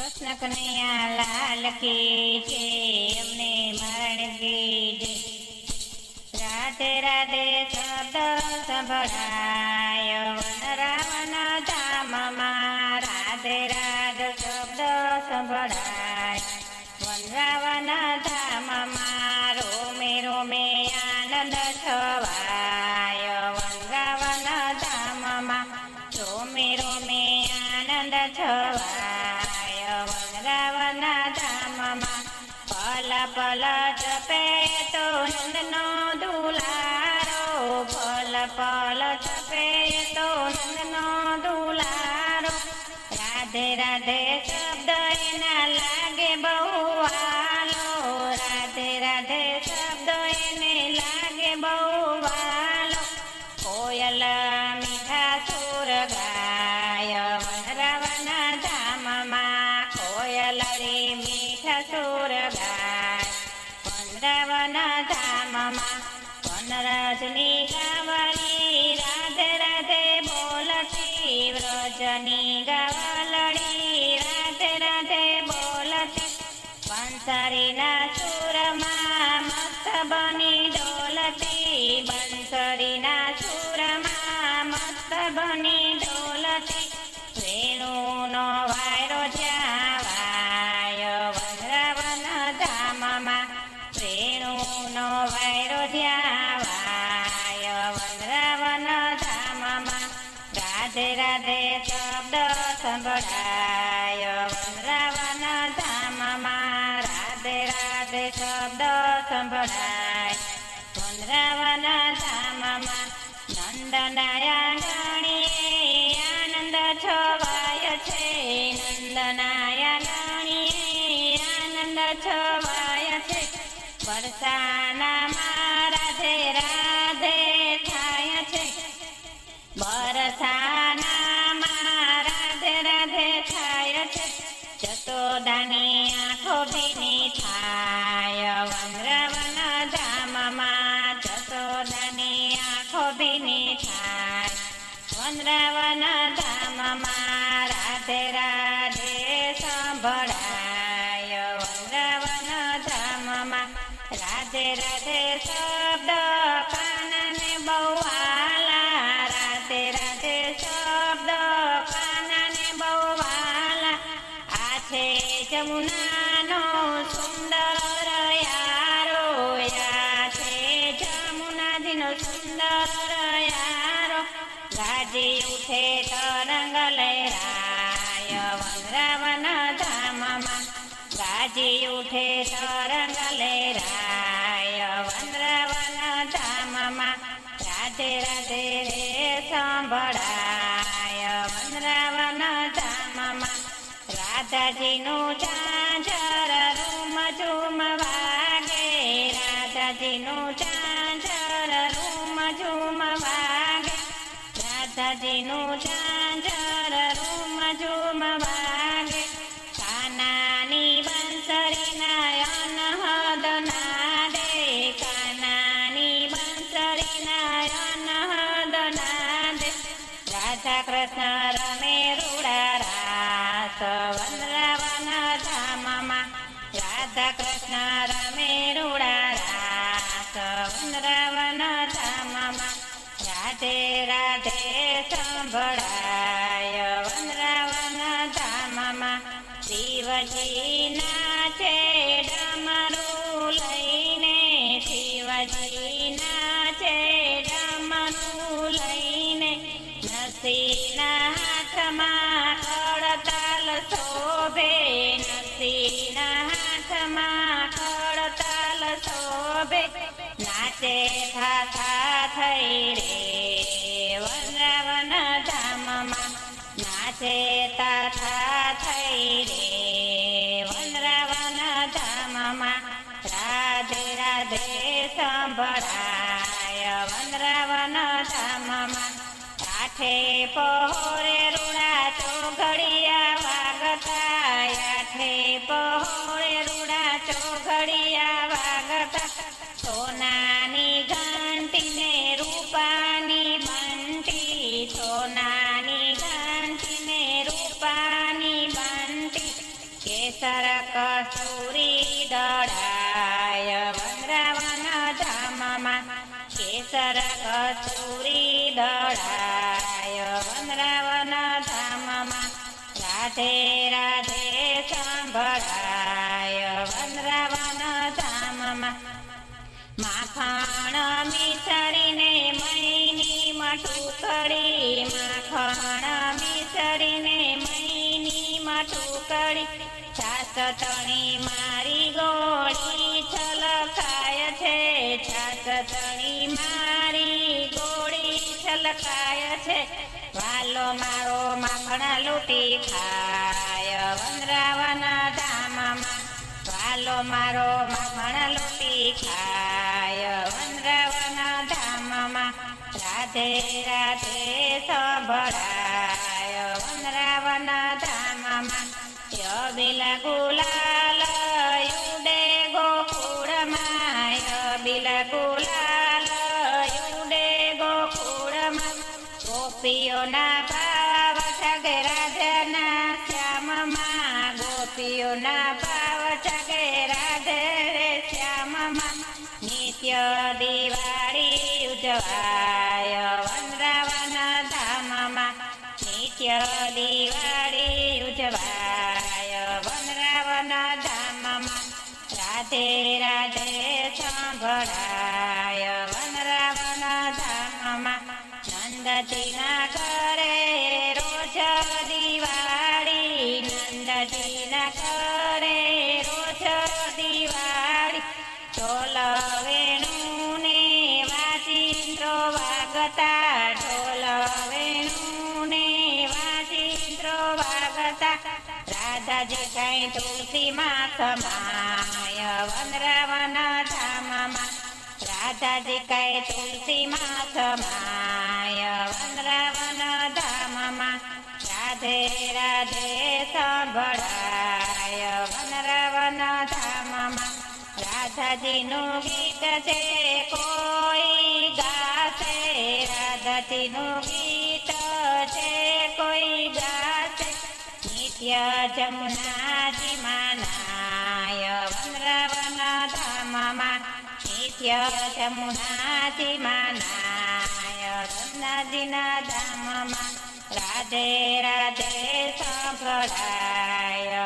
કૃષ્ણ કનૈયા લાલ કી છે અમને મરણ કી રાધે રાધે શબ્દ સંભળાય વન રાવણ ધામમાં રાધે રાધે શબ્દ સંભળાય. વન રાવણ ધામમાં રોમે રોમે આનંદ છવાય. વન રાવણ ધામમાં રોમે રોમે આનંદ છવાય. વન રાવણ ધામમાં પલ પલ જપે તો નંદનો દુલારો, પલ પલ જપે તો નંદનો દુલારો. રાધે રાધે શબ્દ એના લાગે બહુ વાલો ગાવલડી રાધે રાધે બોલતી બંસરીના સુરમાં મસ્ત બની ડોલતી બંસરીના સંભળાય વનરાવન ધામમાં રાધે રાધે શબ્દ સંભળાય વનરાવન ધામમાં નંદનાયા આનંદ છવાય છે નંદનાયા ગણીએ આનંદ છવાય છે વરસાનામાં ભીની થાય વનરાવન ધામમાં જસોદાની આંખો ભીની થાય. વનરાવન ગાજી ઉઠે તરંગ લહેરાય. વનરાવન ધામમાં ગાજી ઉઠે તરંગ લહેરાય. વનરાવન ધામમાં રાધે રાધે રે સાંભળાય. વનરાવન ધામમાં રાધાજીનું ઝાંઝર રાધાજીનું ઝાંઝર રૂમ ઝૂમ વાગે. કાનાની બંસરી નયન હદ ના દે કાનાની બંસરી નયન હદ ના દે રાધા કૃષ્ણ રમે રૂડા રાસ વનરાવન ધામમાં. રાધા કૃષ્ણ રમે રૂડા રાસ વનરાવન ધામમાં. રાધે રાધે સંભળાય વનરાવન ધામમાં શિવજી નાચે ડમરું લઈને શિવજી નાચે ડમરું લઈને નસીના હાથમાં કળતાલ શોભે, નસીના હાથમાં કળતાલ શોભે, નાચે થાથા તાથા થઈ રે વનરાવન ધામમાં રાધે રાધે સંભળાય વનરાવન ધામમાં કાઠે પહોરે રૂડા ચોઘડિયા વાગતા આઠે પહોરે કેસર છુરી દળાય વનરાવન ધામમાં રાધે રાધે સાંભળાય વનરાવન ધામમાં માખણ મિસરીને મૈની કરી માખણ મિસરીને મૈની કરી સાસ તણી મારી ગોળી છાસ મારી ગોળી છલકાય છે. વાલો મારો માખણા લૂટી ખાય. વનરાવન ધામમાં વાલો મારો માખણા લૂટી ખાય. વનરાવન ધામમાં રાધે રાધે સંભળાય. વનરાવન ધામમાં યબિલા ગુલાલ યબિલા ગુલાલ યુડે ગોકુળમાં ગોપીઓના ભાવ ઠગે રાધના શ્યામમાં ગોપીઓના ભાવ ઠગે રાધે શ્યામમાં નિત્ય દિવાળી ઉજવાય વનરાવન ધામમાં નિત્ય દિવાળી ઉજવાય વનરાવન ધામમાં રાધે રાધે સંભળાય નંદજીના ઘરે રોજ દિવાળી, નંદજીના ઘરે રોજ દિવાળી. ઢોલ વેણું ને વાગતા, ઢોલ વેણું ને વાચિંદ્રો વાગતા. રાધાજી કઈ તુલસીમાં સમાય વનરાવન રાધાજી તુલસી તુલસીમાં સમાય વનરાવન ધામમાં રાધે રાધે સંભળાય. વનરાવન ધામમાં રાધાજીનું ગીત છે કોઈ ગાશે, રાધાજીનું ગંગાજીના ધામમાં રાધે રાધે સંભળાય